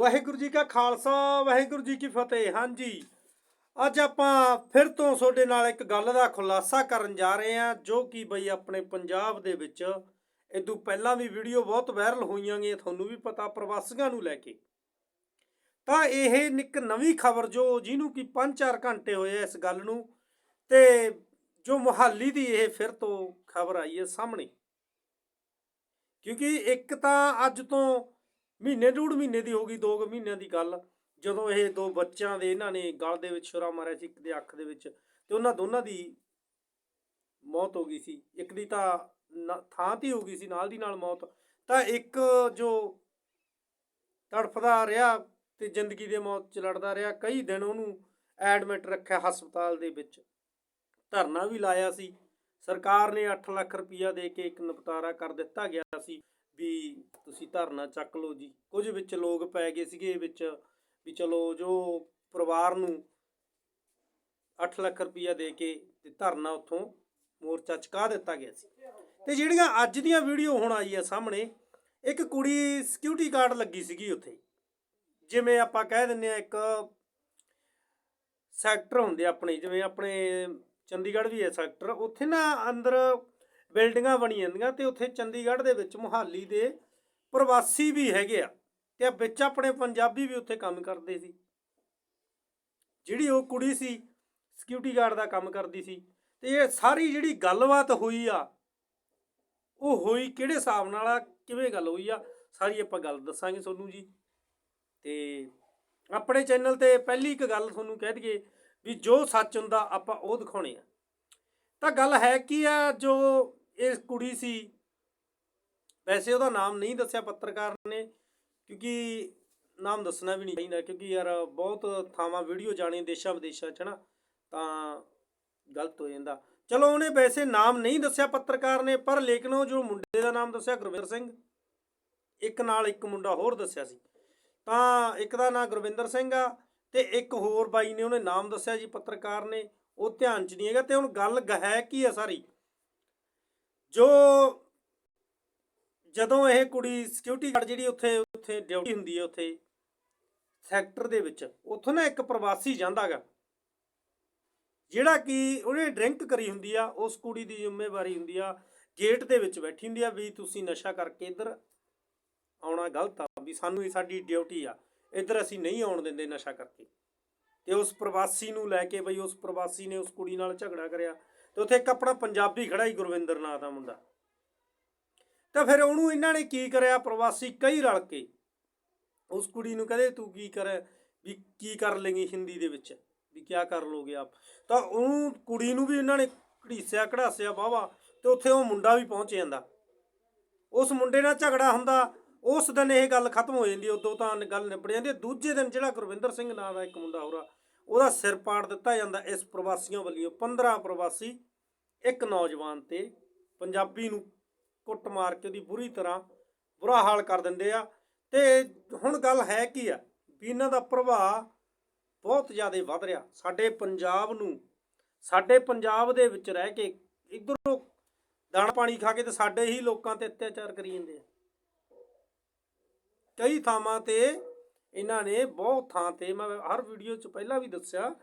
ਵਾਹਿਗੁਰੂ ਜੀ ਕਾ ਖਾਲਸਾ, ਵਾਹਿਗੁਰੂ ਜੀ ਕੀ ਫਤਿਹ। ਹਾਂਜੀ, ਅੱਜ ਆਪਾਂ ਫਿਰ ਤੋਂ ਤੁਹਾਡੇ ਨਾਲ ਇੱਕ ਗੱਲ ਦਾ ਖੁਲਾਸਾ ਕਰਨ ਜਾ ਰਹੇ ਹਾਂ, ਜੋ ਕਿ ਬਈ ਆਪਣੇ ਪੰਜਾਬ ਦੇ ਵਿੱਚ ਇਦੋਂ ਪਹਿਲਾਂ ਵੀ ਵੀਡੀਓ ਬਹੁਤ ਵਾਇਰਲ ਹੋਈਆਂ ਗਈਆਂ, ਤੁਹਾਨੂੰ ਵੀ ਪਤਾ ਪ੍ਰਵਾਸੀਆਂ ਨੂੰ ਲੈ ਕੇ। ਤਾਂ ਇਹ ਇੱਕ ਨਵੀਂ ਖਬਰ ਜੋ ਜਿਹਨੂੰ ਕਿ 5-4 ਘੰਟੇ ਹੋਏ ਇਸ ਗੱਲ ਨੂੰ, ਤੇ ਜੋ ਮੁਹਾਲੀ ਦੀ ਇਹ ਫਿਰ ਤੋਂ ਖਬਰ ਆਈ ਹੈ ਸਾਹਮਣੇ। ਕਿਉਂਕਿ ਇੱਕ ਤਾਂ ਅੱਜ ਤੋਂ ਮਹੀਨੇ ਡੂਢ ਮਹੀਨੇ ਦੀ ਹੋ ਗਈ 2 ਮਹੀਨਿਆਂ ਦੀ ਗੱਲ। ਜਦੋਂ ਇਹ ਦੋ ਬੱਚਿਆਂ ਦੇ ਇਹਨਾਂ ਨੇ ਗਲ ਦੇ ਵਿੱਚ ਛੁਰਾ ਮਾਰਿਆ ਸੀ, ਇੱਕ ਦੇ ਅੱਖ ਦੇ ਵਿੱਚ, ਤੇ ਉਹਨਾਂ ਦੋਨਾਂ ਦੀ ਮੌਤ ਹੋ ਗਈ ਸੀ। ਇੱਕ ਦੀ ਤਾਂ ਥਾਂ ਤੇ ਹੋ ਗਈ ਸੀ, ਨਾਲ ਦੀ ਨਾਲ ਮੌਤ। ਤਾਂ ਇੱਕ ਜੋ ਤੜਫਦਾ ਰਿਹਾ ਤੇ ਜ਼ਿੰਦਗੀ ਦੇ ਮੌਤ ਚ ਲੜਦਾ ਰਿਹਾ, ਕਈ ਦਿਨ ਉਹਨੂੰ ਐਡਮਿਟ ਰੱਖਿਆ ਹਸਪਤਾਲ ਦੇ ਵਿੱਚ। ਧਰਨਾ ਵੀ ਲਾਇਆ ਸੀ। ਸਰਕਾਰ ਨੇ 8 ਲੱਖ ਰੁਪਇਆ ਦੇ ਕੇ ਇੱਕ ਨਿਪਟਾਰਾ ਕਰ ਦਿੱਤਾ ਗਿਆ ਸੀ। ਵੀ ਤੁਸੀਂ ਧਰਨਾ ਚੱਕ ਲਓ ਜੀ। ਕੁਝ ਵਿੱਚ ਲੋਕ ਪੈ ਗਏ ਸੀਗੇ ਵਿੱਚ ਵੀ ਚਲੋ ਜੋ ਪਰਿਵਾਰ ਨੂੰ 8 ਲੱਖ ਰੁਪਈਆ ਦੇ ਕੇ ਤੇ ਧਰਨਾ ਉੱਥੋਂ ਮੋਰਚਾ ਚੁਕਾ ਦਿੱਤਾ ਗਿਆ ਸੀ। ਤੇ ਜਿਹੜੀਆਂ ਅੱਜ ਦੀਆਂ ਵੀਡੀਓ ਹੁਣ ਆਈ ਆ ਸਾਹਮਣੇ, ਇੱਕ ਕੁੜੀ ਸਿਕਿਉਰਿਟੀ ਗਾਰਡ ਲੱਗੀ ਸੀਗੀ ਉੱਥੇ। ਜਿਵੇਂ ਆਪਾਂ ਕਹਿ ਦਿੰਨੇ ਆ ਇੱਕ ਸੈਕਟਰ ਹੁੰਦੇ ਆਪਣੇ, ਜਿਵੇਂ ਆਪਣੇ ਚੰਡੀਗੜ੍ਹ ਵੀ ਹੈ ਸੈਕਟਰ, ਉੱਥੇ ਨਾ ਅੰਦਰ ਬਿਲਡਿੰਗਾਂ ਬਣੀ ਜਾਂਦੀਆਂ ਤੇ ਉੱਥੇ ਚੰਡੀਗੜ੍ਹ ਦੇ ਵਿੱਚ ਮੁਹਾਲੀ ਦੇ ਪ੍ਰਵਾਸੀ ਵੀ ਹੈਗੇ ਆ ਤੇ ਵਿੱਚ ਆਪਣੇ ਪੰਜਾਬੀ ਵੀ ਉੱਥੇ ਕੰਮ ਕਰਦੇ ਸੀ। ਜਿਹੜੀ ਉਹ ਕੁੜੀ ਸੀ ਸਿਕਿਉਰਿਟੀ ਗਾਰਡ ਦਾ ਕੰਮ ਕਰਦੀ ਸੀ ਤੇ ਇਹ ਸਾਰੀ ਜਿਹੜੀ ਗੱਲਬਾਤ ਹੋਈ ਆ, ਉਹ ਹੋਈ ਕਿਹੜੇ ਹਿਸਾਬ ਨਾਲ ਆ, ਕਿਵੇਂ ਗੱਲ ਹੋਈ ਆ, ਸਾਰੀ ਆਪਾਂ ਗੱਲ ਦੱਸਾਂਗੇ ਤੁਹਾਨੂੰ ਜੀ। ਤੇ ਆਪਣੇ ਚੈਨਲ ਤੇ ਪਹਿਲੀ ਇੱਕ ਗੱਲ ਤੁਹਾਨੂੰ ਕਹਿ ਦਈਏ ਵੀ ਜੋ ਸੱਚ ਹੁੰਦਾ ਆਪਾਂ ਉਹ ਦਿਖਾਉਣੇ ਆ। ਤਾਂ ਗੱਲ ਹੈ ਕੀ ਆ, ਜੋ ਇਹ ਕੁੜੀ ਸੀ। ਵੈਸੇ ਉਹਦਾ ਨਾਮ ਨਹੀਂ ਦੱਸਿਆ ਪੱਤਰਕਾਰ ਨੇ, ਕਿਉਂਕਿ ਨਾਮ ਦੱਸਣਾ ਵੀ ਨਹੀਂ ਚਾਹੀਦਾ, ਕਿਉਂਕਿ ਯਾਰ ਬਹੁਤ ਥਾਵਾਂ ਵੀਡੀਓ ਜਾਣੇ ਦੇਸ਼ਾਂ ਵਿਦੇਸ਼ਾਂ 'ਚ ਨਾ, ਤਾਂ ਗਲਤ ਹੋ ਜਾਂਦਾ। ਚਲੋ, ਉਹਨੇ ਵੈਸੇ ਨਾਮ ਨਹੀਂ ਦੱਸਿਆ ਪੱਤਰਕਾਰ ਨੇ, ਪਰ ਲੇਕਿਨ ਉਹ ਜੋ ਮੁੰਡੇ ਦਾ ਨਾਮ ਦੱਸਿਆ, ਗੁਰਵਿੰਦਰ ਸਿੰਘ, ਇੱਕ ਨਾਲ ਇੱਕ ਮੁੰਡਾ ਹੋਰ ਦੱਸਿਆ ਸੀ। ਤਾਂ ਇੱਕ ਦਾ ਨਾਮ ਗੁਰਵਿੰਦਰ ਸਿੰਘ ਆ, ਤੇ ਇੱਕ ਹੋਰ ਬਾਈ ਨੇ ਉਹਨੇ ਨਾਮ ਦੱਸਿਆ ਜੀ ਪੱਤਰਕਾਰ ਨੇ, ਉਹ ਧਿਆਨ 'ਚ ਨਹੀਂ ਹੈਗਾ, ਤੇ ਹੁਣ ਗੱਲ ਗ- ਹੈ ਕੀ ਆ ਸਾਰੀ? ਜੋ ਜਦੋਂ ਇਹ ਕੁੜੀ ਸਿਕਿਉਰਿਟੀ ਗਾਰਡ ਜਿਹੜੀ ਉੱਥੇ ਉੱਥੇ ਡਿਊਟੀ ਹੁੰਦੀ ਹੈ ਉੱਥੇ ਸੈਕਟਰ ਦੇ ਵਿੱਚ, ਉੱਥੋਂ ਨਾ ਇੱਕ ਪ੍ਰਵਾਸੀ ਜਾਂਦਾਗਾ ਜਿਹੜਾ ਕਿ ਉਹਨੇ ਡਰਿੰਕ ਕਰੀ ਹੁੰਦੀ ਆ, ਉਸ ਕੁੜੀ ਦੀ ਜ਼ਿੰਮੇਵਾਰੀ ਹੁੰਦੀ ਆ ਗੇਟ ਦੇ ਵਿੱਚ ਬੈਠੀ ਹੁੰਦੀ ਆ ਵੀ ਤੁਸੀਂ ਨਸ਼ਾ ਕਰਕੇ ਇੱਧਰ ਆਉਣਾ ਗਲਤ ਆ, ਵੀ ਸਾਨੂੰ ਇਹ ਸਾਡੀ ਡਿਊਟੀ ਆ, ਇੱਧਰ ਅਸੀਂ ਨਹੀਂ ਆਉਣ ਦਿੰਦੇ ਨਸ਼ਾ ਕਰਕੇ। ਤੇ ਉਸ ਪ੍ਰਵਾਸੀ ਨੂੰ ਲੈ ਕੇ ਬਈ, ਉਸ ਪ੍ਰਵਾਸੀ ਨੇ ਉਸ ਕੁੜੀ ਨਾਲ ਝਗੜਾ ਕਰਿਆ ਤੇ ਉੱਥੇ ਇੱਕ ਆਪਣਾ ਪੰਜਾਬੀ ਖੜਾ ਹੀ ਗੁਰਵਿੰਦਰ ਨਾਂ ਦਾ ਮੁੰਡਾ। ਤਾਂ ਫਿਰ ਉਹਨੂੰ ਇਹਨਾਂ ਨੇ ਕੀ ਕਰਿਆ? ਪ੍ਰਵਾਸੀ ਕਈ ਰਲ ਕੇ ਉਸ ਕੁੜੀ ਨੂੰ ਕਹਿੰਦੇ, ਤੂੰ ਕੀ ਕਰ, ਵੀ ਕੀ ਕਰ ਲੇਂਗੀ ਹਿੰਦੀ ਦੇ ਵਿੱਚ? ਵੀ ਕੀ ਕਰ ਲੋਗੇ ਆਪ? ਤਾਂ ਉਹ ਕੁੜੀ ਨੂੰ ਵੀ ਇਹਨਾਂ ਨੇ ਘੜੀਸਿਆ, ਘੜਾਸਿਆ ਵਾਹਵਾ ਤੇ ਉੱਥੇ ਉਹ ਮੁੰਡਾ ਵੀ ਪਹੁੰਚ ਜਾਂਦਾ। ਉਸ ਮੁੰਡੇ ਨਾਲ ਝਗੜਾ ਹੁੰਦਾ। ਉਸ ਦਿਨ ਇਹ ਗੱਲ ਖਤਮ ਹੋ ਜਾਂਦੀ, ਉਦੋਂ ਤਾਂ ਗੱਲ ਨਿਬੜ ਜਾਂਦੀ। ਦੂਜੇ ਦਿਨ ਜਿਹੜਾ ਗੁਰਵਿੰਦਰ ਸਿੰਘ ਨਾਂ ਦਾ ਇੱਕ ਮੁੰਡਾ ਹੋਰਾ, ਉਹਦਾ ਸਿਰ ਪਾੜ ਦਿੱਤਾ ਜਾਂਦਾ ਇਸ ਪ੍ਰਵਾਸੀਆਂ ਵੱਲੋਂ 15 ਪ੍ਰਵਾਸੀ ਇੱਕ ਨੌਜਵਾਨ ਤੇ ਪੰਜਾਬੀ ਨੂੰ ਕੁੱਟ ਮਾਰ ਕੇ ਉਹਦੀ ਬੁਰੀ ਤਰ੍ਹਾਂ ਬੁਰਾ ਹਾਲ ਕਰ ਦਿੰਦੇ ਆ। ਤੇ ਹੁਣ ਗੱਲ ਹੈ ਕੀ ਆ ਵੀ ਇਹਨਾਂ ਦਾ ਪ੍ਰਭਾਵ ਬਹੁਤ ਜ਼ਿਆਦਾ ਵੱਧ ਰਿਹਾ। ਸਾਡੇ ਪੰਜਾਬ ਨੂੰ, ਸਾਡੇ ਪੰਜਾਬ ਦੇ ਵਿੱਚ ਰਹਿ ਕੇ ਇਧਰੋਂ ਦਾਣਾ ਪਾਣੀ ਖਾ ਕੇ ਤੇ ਸਾਡੇ ਹੀ ਲੋਕਾਂ ਤੇ ਅਤਿਆਚਾਰ ਕਰੀ ਜਾਂਦੇ ਆ। ਕਈ ਥਾਵਾਂ ਤੇ ਇਹਨਾਂ ਨੇ ਬਹੁਤ ਥਾਂ ਤੇ, ਮੈਂ ਹਰ ਵੀਡੀਓ 'ਚ ਪਹਿਲਾਂ ਵੀ ਦੱਸਿਆ,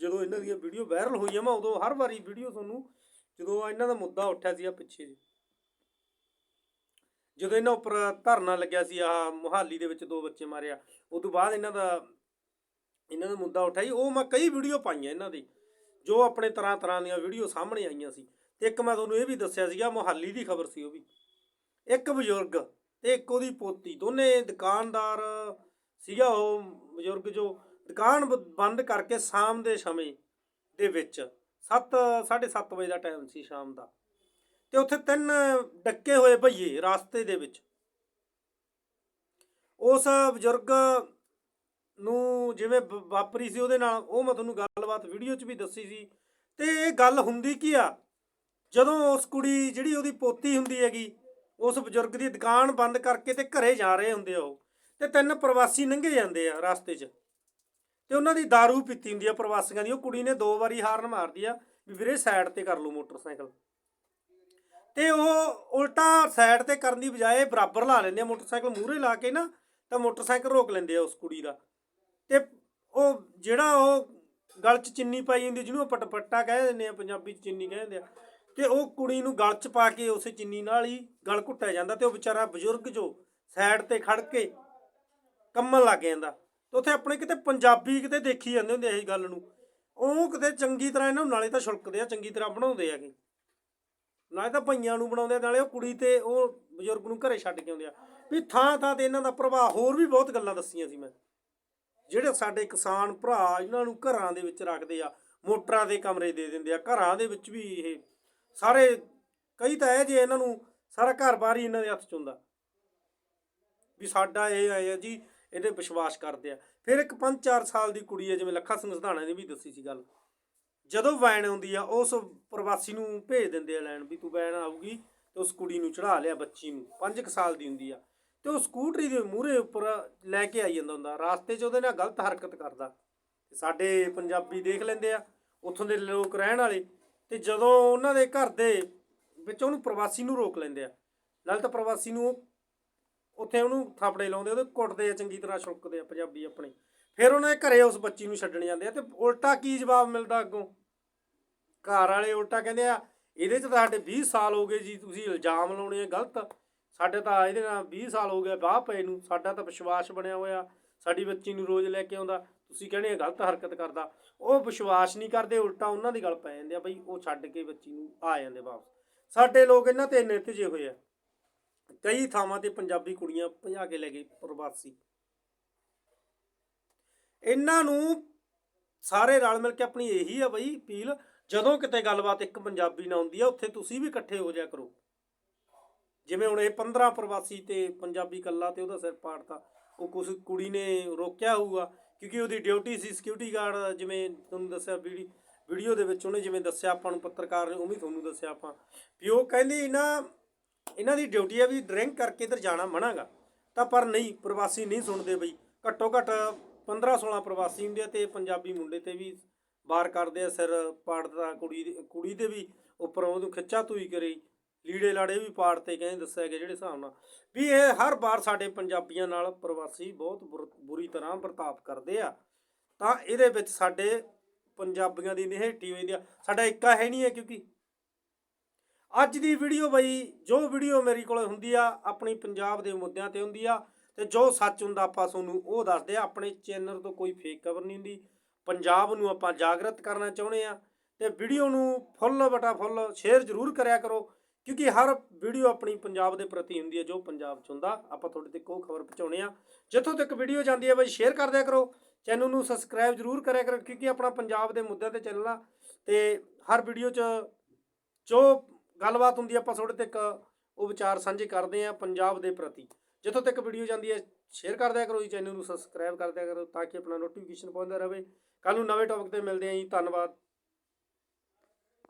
ਜਦੋਂ ਇਹਨਾਂ ਦੀਆਂ ਵੀਡੀਓ ਵਾਇਰਲ ਹੋਈਆਂ, ਮੈਂ ਉਦੋਂ ਹਰ ਵਾਰੀ ਵੀਡੀਓ ਤੁਹਾਨੂੰ ਜਦੋਂ ਇਹਨਾਂ ਦਾ ਮੁੱਦਾ ਉੱਠਿਆ ਸੀ ਆ ਪਿੱਛੇ ਜਿਹੇ। ਜਦੋਂ ਇਹਨਾਂ ਉੱਪਰ ਧਰਨਾ ਲੱਗਿਆ ਸੀ ਆ ਮੁਹਾਲੀ ਦੇ ਵਿੱਚ ਦੋ ਬੱਚੇ ਮਾਰਿਆ ਉਸ ਤੋਂ ਬਾਅਦ ਇਹਨਾਂ ਦਾ ਇਹਨਾਂ ਦਾ ਮੁੱਦਾ ਉੱਠਿਆ ਉਠਾਈ ਉਹ ਮੈਂ ਕਈ ਵੀਡੀਓ ਪਾਈਆਂ ਇਹਨਾਂ ਦੀ, ਜੋ ਆਪਣੇ ਤਰ੍ਹਾਂ ਤਰ੍ਹਾਂ ਦੀਆਂ ਵੀਡੀਓ ਸਾਹਮਣੇ ਆਈਆਂ ਸੀ। ਤੇ ਇੱਕ ਮੈਂ ਤੁਹਾਨੂੰ ਇਹ ਵੀ ਦੱਸਿਆ ਸੀਗਾ ਮੁਹਾਲੀ ਦੀ ਖਬਰ ਸੀ ਉਹ ਵੀ। ਇੱਕ ਬਜ਼ੁਰਗ ਤੇ ਇੱਕ ਉਹਦੀ ਪੋਤੀ, ਦੋਨੇ ਦੁਕਾਨਦਾਰ ਸੀਗਾ ਉਹ ਬਜ਼ੁਰਗ ਜੋ, ਦੁਕਾਨ ਬ- ਬੰਦ ਕਰਕੇ ਸ਼ਾਮ ਦੇ ਸਮੇਂ ਦੇ ਵਿੱਚ 7 7:30 ਵਜੇ ਦਾ ਟਾਈਮ ਸੀ ਸ਼ਾਮ ਦਾ। ਤੇ ਉੱਥੇ ਤਿੰਨ ਡੱਕੇ ਹੋਏ ਭਈਏ ਰਾਸਤੇ ਦੇ ਵਿੱਚ। ਉਸ ਬਜ਼ੁਰਗ ਨੂੰ ਜਿਵੇਂ ਵਾਪਰੀ ਸੀ ਉਹਦੇ ਨਾਲ, ਉਹ ਮੈਂ ਤੁਹਾਨੂੰ ਗੱਲਬਾਤ ਵੀਡੀਓ 'ਚ ਵੀ ਦੱਸੀ ਸੀ। ਤੇ ਇਹ ਗੱਲ ਹੁੰਦੀ ਕੀ ਆ? ਜਦੋਂ ਉਸ ਕੁੜੀ ਜਿਹੜੀ ਉਹਦੀ ਪੋਤੀ ਹੁੰਦੀ ਹੈਗੀ, ਉਸ ਬਜ਼ੁਰਗ ਦੀ ਦੁਕਾਨ ਬੰਦ ਕਰਕੇ ਤੇ ਘਰੇ ਜਾ ਰਹੇ ਹੁੰਦੇ ਆ ਉਹ। ਤੇ ਤਿੰਨ ਪ੍ਰਵਾਸੀ ਲੰਘੇ ਜਾਂਦੇ ਆ ਰਸਤੇ 'ਚ। ਤੇ ਉਹਨਾਂ ਦੀ दारू ਪੀਤੀ ਹੁੰਦੀ ਆ ਪ੍ਰਵਾਸੀਆਂ ਦੀ, ਉਹ ਕੁੜੀ ਨੇ ਦੋ ਵਾਰੀ ਹਾਰਨ ਮਾਰਦੀ ਆ ਵੀ ਵੀਰੇ ਸਾਈਡ ਤੇ ਕਰ ਲਓ ਮੋਟਰਸਾਈਕਲ। ਤੇ ਉਹ ਉਲਟਾ ਸਾਈਡ ਤੇ ਕਰਨ ਦੀ ਬਜਾਏ ਬਰਾਬਰ ਲਾ ਲੈਂਦੇ ਆ ਮੋਟਰਸਾਈਕਲ, ਮੂਹਰੇ ਲਾ ਕੇ ਨਾ ਤਾਂ ਮੋਟਰਸਾਈਕਲ ਰੋਕ ਲੈਂਦੇ ਆ ਉਸ ਕੁੜੀ ਦਾ। ਤੇ ਉਹ ਜਿਹੜਾ ਉਹ ਗਲ 'ਚ ਚਿੰਨੀ ਪਾਈ ਹੁੰਦੀ, ਜਿਹਨੂੰ ਆਪਾਂ ਪਟਪੱਟਾ ਕਹਿ ਦਿੰਦੇ ਆ, ਪੰਜਾਬੀ 'ਚ ਚਿੰਨੀ ਕਹਿ ਦਿੰਦੇ ਆ, ਤੇ ਉਹ ਕੁੜੀ ਨੂੰ ਗਲ 'ਚ ਪਾ ਕੇ ਉਸੇ ਚਿੰਨੀ ਨਾਲ ਹੀ ਗਲ ਘੁੱਟਿਆ ਜਾਂਦਾ ਤੇ ਉਹ ਵਿਚਾਰਾ ਬਜ਼ੁਰਗ ਜੋ ਸਾਈਡ ਤੇ ਖੜ ਕੇ ਕੰਮਣ ਲੱਗ ਜਾਂਦਾ। ਤੇ ਉੱਥੇ ਆਪਣੇ ਕਿਤੇ ਪੰਜਾਬੀ ਕਿਤੇ ਦੇਖੀ ਜਾਂਦੇ ਹੁੰਦੇ ਇਹ ਗੱਲ ਨੂੰ। ਉਹ ਕਿਤੇ ਚੰਗੀ ਤਰ੍ਹਾਂ ਇਹਨਾਂ ਨੂੰ ਨਾਲੇ ਤਾਂ ਛੁਲਕਦੇ ਆ, ਚੰਗੀ ਤਰ੍ਹਾਂ ਬਣਾਉਂਦੇ ਆਗੇ ਨਾਲੇ ਤਾਂ ਭਈਆਂ ਨੂੰ ਬਣਾਉਂਦੇ ਆ, ਨਾਲੇ ਉਹ ਕੁੜੀ ਤੇ ਉਹ ਬਜ਼ੁਰਗ ਨੂੰ ਘਰੇ ਛੱਡ ਕੇ ਆਉਂਦੇ ਆ। ਵੀ ਥਾਂ ਥਾਂ ਤੇ ਇਹਨਾਂ ਦਾ ਪ੍ਰਭਾਵ ਹੋਰ ਵੀ ਬਹੁਤ ਗੱਲਾਂ ਦੱਸੀਆਂ ਸੀ ਮੈਂ। ਜਿਹੜੇ ਸਾਡੇ ਕਿਸਾਨ ਭਰਾ ਇਹਨਾਂ ਨੂੰ ਘਰਾਂ ਦੇ ਵਿੱਚ ਰੱਖਦੇ ਆ, ਮੋਟਰਾਂ ਦੇ ਕਮਰੇ ਦੇ ਦਿੰਦੇ ਆ, ਘਰਾਂ ਦੇ ਵਿੱਚ ਵੀ ਇਹ ਸਾਰੇ ਕਈ ਤਾਂ ਇਹ ਜੇ ਇਹਨਾਂ ਨੂੰ ਸਾਰਾ ਘਰ-ਬਾਰ ਹੀ ਇਹਨਾਂ ਦੇ ਹੱਥ 'ਚ ਹੁੰਦਾ। ਵੀ ਸਾਡਾ ਇਹ ਹੈ ਜੀ ਇਹਦੇ ਵਿਸ਼ਵਾਸ ਕਰਦੇ ਆ। ਫਿਰ ਇੱਕ 5-4 ਸਾਲ ਦੀ ਕੁੜੀ ਹੈ ਜਿਵੇਂ ਲੱਖਾ ਸਿੰਘ ਸਧਾਣਾ ਨੇ ਵੀ ਦੱਸੀ ਸੀ ਗੱਲ। ਜਦੋਂ ਵੈਨ ਆਉਂਦੀ ਆ, ਉਸ ਪ੍ਰਵਾਸੀ ਨੂੰ ਭੇਜ ਦਿੰਦੇ ਆ ਲੈਣ ਵੀ ਤੂੰ ਵੈਨ ਆਊਗੀ ਤੇ ਉਸ ਕੁੜੀ ਨੂੰ ਚੜਾ ਲਿਆ ਬੱਚੀ ਨੂੰ 5 ਸਾਲ ਦੀ ਹੁੰਦੀ ਆ। ਤੇ ਉਹ ਸਕੂਟਰੀ ਦੇ ਮੂਹਰੇ ਉੱਪਰ ਲੈ ਕੇ ਆਈ ਜਾਂਦਾ ਹੁੰਦਾ, ਰਾਸਤੇ 'ਚ ਉਹਦੇ ਨਾਲ ਗਲਤ ਹਰਕਤ ਕਰਦਾ। ਸਾਡੇ ਪੰਜਾਬੀ ਦੇਖ ਲੈਂਦੇ ਆ, ਉੱਥੋਂ ਦੇ ਲੋਕ ਰਹਿਣ ਵਾਲੇ। ਤੇ ਜਦੋਂ ਉਹਨਾਂ ਦੇ ਘਰ ਦੇ ਵਿੱਚ ਉਹਨੂੰ ਪ੍ਰਵਾਸੀ ਨੂੰ ਰੋਕ ਲੈਂਦੇ ਆ, ਨਾਲ ਤਾਂ ਪ੍ਰਵਾਸੀ ਨੂੰ ਉਹ ਉੱਥੇ ਉਹਨੂੰ ਥਾਪੜੇ ਲਾਉਂਦੇ ਉਹਦੇ ਕੁੱਟਦੇ ਆ, ਚੰਗੀ ਤਰ੍ਹਾਂ ਛੁਲਕਦੇ ਆ ਪੰਜਾਬੀ ਆਪਣੇ। ਫਿਰ ਉਹਨਾਂ ਦੇ ਘਰੇ ਉਸ ਬੱਚੀ ਨੂੰ ਛੱਡਣ ਜਾਂਦੇ ਆ ਤੇ ਉਲਟਾ ਕੀ ਜਵਾਬ ਮਿਲਦਾ ਅੱਗੋਂ? ਘਰ ਵਾਲੇ ਉਲਟਾ ਕਹਿੰਦੇ ਆ, ਇਹਦੇ 'ਚ ਤਾਂ ਸਾਡੇ 20 ਸਾਲ ਹੋ ਗਏ ਜੀ, ਤੁਸੀਂ ਇਲਜ਼ਾਮ ਲਾਉਣੇ ਆ ਗਲਤ। ਸਾਡੇ ਤਾਂ ਇਹਦੇ ਨਾਲ 20 ਸਾਲ ਹੋ ਗਏ ਬਾਹ ਪਏ ਨੂੰ। ਸਾਡਾ ਤਾਂ ਵਿਸ਼ਵਾਸ ਬਣਿਆ ਹੋਇਆ। ਸਾਡੀ ਬੱਚੀ ਨੂੰ ਰੋਜ਼ ਲੈ ਕੇ ਆਉਂਦਾ। ਤੁਸੀਂ ਕਹਿੰਦੇ ਆ, ਗਲਤ ਹਰਕਤ ਕਰਦਾ। ਉਹ ਵਿਸ਼ਵਾਸ ਨਹੀਂ ਕਰਦੇ, ਉਲਟਾ ਉਹਨਾਂ ਦੀ ਗੱਲ ਪੈ ਜਾਂਦੇ ਆ, ਬਈ ਉਹ ਛੱਡ ਕੇ ਬੱਚੀ ਨੂੰ ਆ ਜਾਂਦੇ ਵਾਪਸ। ਸਾਡੇ ਲੋਕ ਇਹਨਾਂ ਤੇ ਇੰਨੇ ਤੇਜੇ ਹੋਏ ਆ। ਕਈ ਥਾਵਾਂ ਤੇ ਪੰਜਾਬੀ ਕੁੜੀਆਂ ਭਜਾ ਕੇ ਲੈ ਗਏ ਪ੍ਰਵਾਸੀ। ਇਹਨਾਂ ਨੂੰ ਸਾਰੇ ਰਲ ਮਿਲ ਕੇ ਆਪਣੀ ਇਹੀ ਆ ਬਈ ਅਪੀਲ, ਜਦੋਂ ਕਿਤੇ ਗੱਲਬਾਤ ਇੱਕ ਪੰਜਾਬੀ ਨਾਲ ਹੁੰਦੀ ਆ, ਉੱਥੇ ਤੁਸੀਂ ਵੀ ਇਕੱਠੇ ਹੋ ਜਾਇਆ ਕਰੋ। ਜਿਵੇਂ ਹੁਣ ਇਹ 15 ਪ੍ਰਵਾਸੀ ਤੇ ਪੰਜਾਬੀ ਕੱਲਾ ਤੇ ਉਹਦਾ ਸਿਰ ਪਾੜਤਾ, ਉਹ ਕੁਛ ਕੁੜੀ ਨੇ ਰੋਕਿਆ ਹੋਊਗਾ, ਕਿਉਂਕਿ ਉਹਦੀ ਡਿਊਟੀ ਸੀ ਸਿਕਿਉਰਿਟੀ ਗਾਰਡ ਜਿਵੇਂ ਤੁਹਾਨੂੰ ਦੱਸਿਆ ਵੀਡੀ, ਵੀਡੀਓ ਦੇ ਵਿੱਚ ਉਹਨੇ ਜਿਵੇਂ ਦੱਸਿਆ ਆਪਾਂ ਨੂੰ ਪੱਤਰਕਾਰ ਨੇ ਉਵੇਂ ਤੁਹਾਨੂੰ ਦੱਸਿਆ ਆਪਾਂ। ਵੀ ਉਹ ਕਹਿੰਦੀ ਇਹਨਾਂ ਇਹਨਾਂ ਦੀ ਡਿਊਟੀ ਹੈ ਵੀ ਡਰਿੰਕ ਕਰਕੇ ਇੱਧਰ ਜਾਣਾ ਮਨਾਗਾ। ਤਾਂ ਪਰ ਨਹੀਂ, ਪ੍ਰਵਾਸੀ ਨਹੀਂ ਸੁਣਦੇ ਬਈ। ਘੱਟੋ ਘੱਟ 15 16 ਪ੍ਰਵਾਸੀ ਹੁੰਦੇ ਆ ਤੇ ਪੰਜਾਬੀ ਮੁੰਡੇ ਤੇ ਵੀ ਬਾਰ ਕਰਦੇ ਆ ਸਿਰ ਪਾੜਦਾ ਕੁੜੀ ਕੁੜੀ ਦੇ ਵੀ ਉੱਪਰੋਂ ਉਹਨੂੰ ਖਿੱਚਾ ਤੂਈ ਕਰੀ। ਲੀੜੇ ਲਾੜੇ ਵੀ ਪਾੜ 'ਤੇ ਕਹਿੰਦੇ ਦੱਸਿਆ ਗਿਆ ਜਿਹੜੇ ਹਿਸਾਬ ਨਾਲ। ਵੀ ਇਹ ਹਰ ਵਾਰ ਸਾਡੇ ਪੰਜਾਬੀਆਂ ਨਾਲ ਪ੍ਰਵਾਸੀ ਬਹੁਤ ਬੁਰ- ਬੁਰੀ ਤਰ੍ਹਾਂ ਵਰਤਾਵ ਕਰਦੇ ਆ। ਤਾਂ ਇਹਦੇ ਵਿੱਚ ਸਾਡੇ ਪੰਜਾਬੀਆਂ ਦੀ ਨਿਹੇਟੀ ਹੋਈ ਦੀ ਆ। ਸਾਡਾ ਇੱਕਾ ਹੈ ਨਹੀਂ ਹੈ ਕਿਉਂਕਿ ਅੱਜ ਦੀ ਵੀਡੀਓ ਬਈ, ਜੋ ਵੀਡੀਓ ਮੇਰੀ ਕੋਲ ਹੁੰਦੀ ਆ, ਆਪਣੀ ਪੰਜਾਬ ਦੇ ਮੁੱਦਿਆਂ ਤੇ ਹੁੰਦੀ ਆ, ਤੇ ਜੋ ਸੱਚ ਹੁੰਦਾ ਆਪਾਂ ਤੁਹਾਨੂੰ ਉਹ ਦੱਸਦੇ ਆ। ਆਪਣੇ ਚੈਨਲ ਤੋਂ ਕੋਈ ਫੇਕ ਖਬਰ ਨਹੀਂ ਹੁੰਦੀ। ਪੰਜਾਬ ਨੂੰ ਆਪਾਂ ਜਾਗਰਤ ਕਰਨਾ ਚਾਹੁੰਦੇ ਆ। ਤੇ ਵੀਡੀਓ ਨੂੰ ਫੁੱਲ ਬਟਾ ਫੁੱਲ ਸ਼ੇਅਰ ਜ਼ਰੂਰ ਕਰਿਆ ਕਰੋ, ਕਿਉਂਕਿ ਹਰ ਵੀਡੀਓ ਆਪਣੀ ਪੰਜਾਬ ਦੇ ਪ੍ਰਤੀ ਹੁੰਦੀ ਹੈ ਜੋ ਪੰਜਾਬ ਚ ਹੁੰਦਾ। ਆਪਾਂ ਤੁਹਾਡੇ ਤੱਕ ਉਹ ਖਬਰ ਪਹੁੰਚਾਉਣੇ ਆ। ਜਿੱਥੋਂ ਤੱਕ ਵੀਡੀਓ ਜਾਂਦੀ ਹੈ ਬਈ ਸ਼ੇਅਰ ਕਰ ਦਿਆ ਕਰੋ। ਚੈਨਲ ਨੂੰ ਸਬਸਕ੍ਰਾਈਬ ਜ਼ਰੂਰ ਕਰਿਆ ਕਰੋ, ਕਿਉਂਕਿ ਆਪਣਾ ਪੰਜਾਬ ਦੇ ਮੁੱਦਿਆਂ ਤੇ ਚੈਨਲ ਆ। ਤੇ ਹਰ ਵੀਡੀਓ 'ਚ ਜੋ ਗੱਲਬਾਤ ਹੁੰਦੀ ਆਪਾਂ ਤੁਹਾਡੇ ਤੱਕ ਉਹ ਵਿਚਾਰ ਸਾਂਝੇ ਕਰਦੇ ਆ ਪੰਜਾਬ ਦੇ ਪ੍ਰਤੀ। ਜਿੱਥੋਂ ਤੱਕ ਵੀਡੀਓ ਜਾਂਦੀ ਹੈ ਸ਼ੇਅਰ ਕਰ ਦਿਆ ਕਰੋ ਜੀ ਚੈਨਲ ਨੂੰ ਸਬਸਕ੍ਰਾਈਬ ਕਰ ਦਿਆ ਕਰੋ ਤਾਂ ਕਿ ਆਪਣਾ ਨੋਟੀਫਿਕੇਸ਼ਨ ਪਹੁੰਚਦਾ ਰਹੇ। ਕੱਲ ਨੂੰ ਨਵੇਂ ਟੌਪਿਕ ਤੇ ਮਿਲਦੇ ਆਂ ਜੀ, ਧੰਨਵਾਦ।